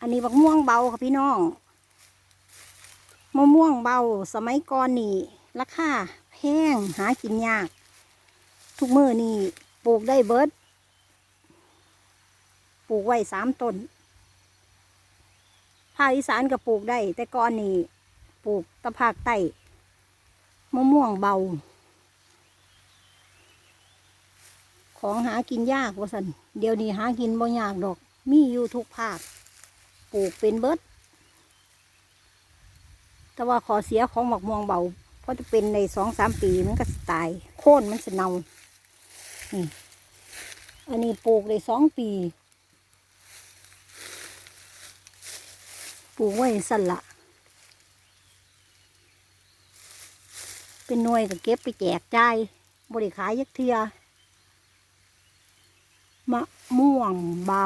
อันนี้บักม่วงเบาค่ะพี่น้องมะม่วงเบาสมัยก่อนนี่ราคาแพงหากินยาก ทุกมือนี่ปลูกได้เบิดปลูกไว้สามต้นภาคอีสานก็ปลูกได้ แต่ก่อนนี่ปลูกตะภาคใต้มะม่วงเบา ของหากินยากว่าสันเดี๋ยวนี้หากินบ่ยากดอก มีอยู่ทุกภาค ปลูกเป็นเบิด แต่ว่าขอเสียของหมอกม่วงเบาเพราะจะเป็นในสองสามปีมันก็ตาย โค่นมันจะเน่านี่อันนี้ปลูกได้สองปี ปลูกไว้สั่นละเป็นหน่วยก็เก็บไปแจกจ่ายบริขายยักเทือมะม่วงเบา